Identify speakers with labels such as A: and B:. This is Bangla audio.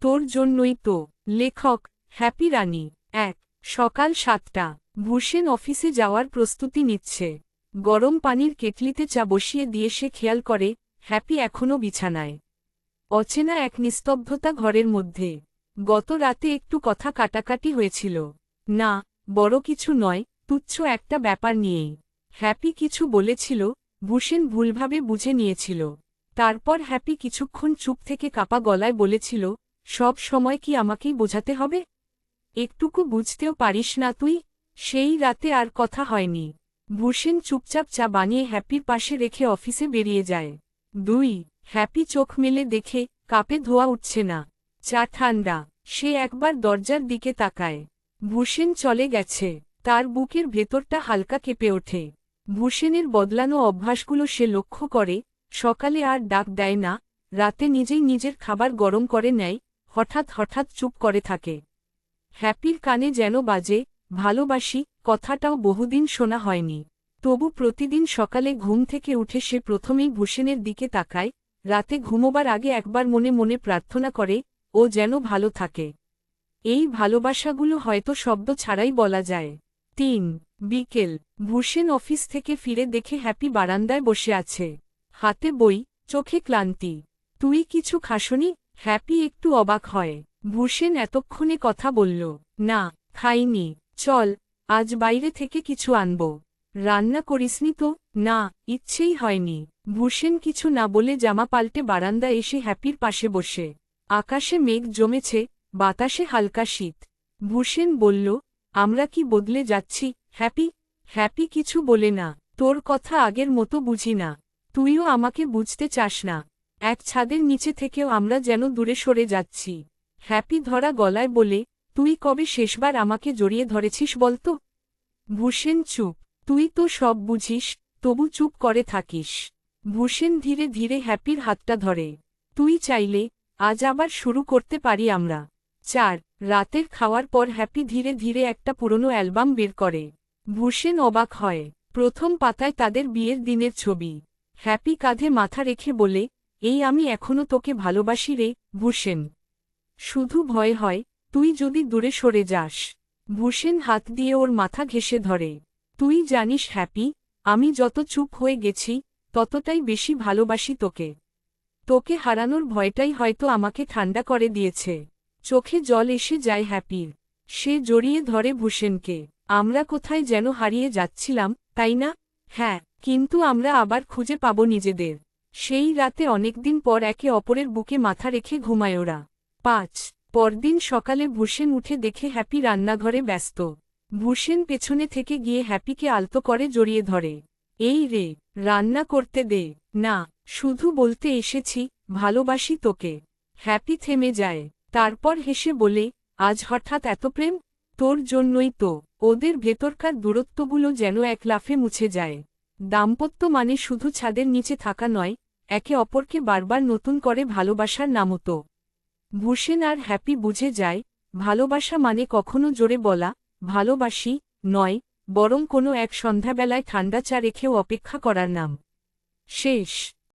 A: তোর জন্যই তো। লেখক, হ্যাপি রানী। এক, সকাল সাতটা। ভূষেন অফিসে যাওয়ার প্রস্তুতি নিচ্ছে। গরম পানির কেটলিতে চা বসিয়ে দিয়ে সে খেয়াল করে, হ্যাপি এখনও বিছানায়। অচেনা এক নিস্তব্ধতা ঘরের মধ্যে। গত রাতে একটু কথা কাটাকাটি হয়েছিল। না, বড় কিছু নয়, তুচ্ছ একটা ব্যাপার নিয়েই। হ্যাপি কিছু বলেছিল ভূষেন ভুলভাবে বুঝে নিয়েছিল। তারপর হ্যাপি কিছুক্ষণ চুপ থেকে কাপা গলায় বলেছিল সব সময় কি আমাকেই বোঝাতে হবে? একটুকু বুঝতেও পারিস না তুই, সেই রাতে আর কথা হয়নি। ভূষেন চুপচাপ চা বানিয়ে হ্যাপির পাশে রেখে অফিসে বেরিয়ে যায়। দুই, হ্যাপি চোখ মেলে দেখে কাপে ধোয়া উঠছে না। চা ঠান্ডা, সে একবার দরজার দিকে তাকায়। ভূষেন চলে গেছে, তার বুকের ভেতরটা হালকা কেঁপে ওঠে। ভূষেনের বদলানো অভ্যাসগুলো সে লক্ষ্য করে, সকালে আর ডাক দেয় না, রাতে নিজেই নিজের খাবার গরম করে নেয় হঠাৎ হঠাৎ চুপ করে থাকে। হ্যাপির কানে যেন বাজে, ভালোবাসি, কথাটাও বহুদিন শোনা হয়নি। তবু প্রতিদিন সকালে ঘুম থেকে উঠে সে প্রথমেই ভূষেনের দিকে তাকায়, রাতে ঘুমোবার আগে একবার মনে মনে প্রার্থনা করে, ও যেন ভালো থাকে। এই ভালোবাসাগুলো হয়তো শব্দ ছাড়াই বলা যায়। তিন, বিকেল ভূষেন অফিস থেকে ফিরে দেখে হ্যাপি বারান্দায় বসে আছে। হাতে বই, চোখে ক্লান্তি। তুই কিছু খাসনি? হ্যাপি একটু অবাক হয়। ভূষেন এতক্ষণে কথা বলল, না, খাইনি, চল, আজ বাইরে থেকে কিছু আনব। রান্না করিসনি তো? না, ইচ্ছেই হয়নি। ভূষেন কিছু না বলে জামা পাল্টে বারান্দা এসে হ্যাপির পাশে বসে। আকাশে মেঘ জমেছে, বাতাসে হালকা শীত। ভূষেন বলল, আমরা কি বদলে যাচ্ছি, হ্যাপি? হ্যাপি কিছু বলে না। তোর কথা আগের মতো বুঝি না। তুইও আমাকে বুঝতে চাস না। এক ছাদের নিচে থেকেও আমরা যেন দূরে সরে যাচ্ছি। হ্যাপি ধরা গলায় বলে, তুই কবে শেষবার আমাকে জড়িয়ে ধরেছিস বলতো? ভূষেন চুপ। তুই তো সব বুঝিস, তবু চুপ করে থাকিস। ভূষেন ধীরে ধীরে হ্যাপির হাতটা ধরে। তুই চাইলে আজ আবার শুরু করতে পারি আমরা। চার, রাতের খাওয়ার পর হ্যাপি ধীরে ধীরে একটা পুরনো অ্যালবাম বের করে। ভূষেন অবাক হয়। প্রথম পাতায় তাদের বিয়ের দিনের ছবি। হ্যাপি কাঁধে মাথা রেখে বলে এই আমি এখনও তোকে ভালোবাসি রে ভূষেন শুধু ভয় হয়, তুই যদি দূরে সরে যাস। ভূষেন হাত দিয়ে ওর মাথা ঘেসে ধরে। তুই জানিস, হ্যাপি, আমি যত চুপ হয়ে গেছি, ততটাই বেশি ভালোবাসি তোকে। তোকে হারানোর ভয়টাই হয়তো আমাকে ঠান্ডা করে দিয়েছে। চোখে জল এসে যায় হ্যাপির সে জড়িয়ে ধরে ভূষেনকে আমরা কোথায় যেন হারিয়ে যাচ্ছিলাম, তাই না? হ্যাঁ কিন্তু আমরা আবার খুঁজে পাব নিজেদের। সেই রাতে অনেকদিন পর একে অপরের বুকে মাথা রেখে ঘুমায় ওরা। পাঁচ। পরদিন সকালে ভূষেন উঠে দেখে হ্যাপি রান্নাঘরে ব্যস্ত। ভূষেন পেছনে থেকে গিয়ে হ্যাপিকে আলতো করে জড়িয়ে ধরে। এই রে, রান্না করতে দে। না, শুধু বলতে এসেছি, ভালোবাসি তোকে। হ্যাপি থেমে যায়। তারপর হেসে বলে, আজ হঠাৎ এত প্রেম? তোর জন্যই তো। ওদের ভেতরকার দূরত্বগুলো যেন এক লাফে মুছে যায়। দাম্পত্য মানে শুধু ছাদের নিচে থাকা নয় একে অপরকে বারবার নতুন করে ভালোবাসার নামতো। ভূষেন আর হ্যাপি বুঝে যায়, ভালোবাসা মানে কখনো জোরে বলা, ভালোবাসি, নয়, বরং কোনো এক সন্ধ্যাবেলায় ঠান্ডা চা রেখেও অপেক্ষা করার নাম। শেষ।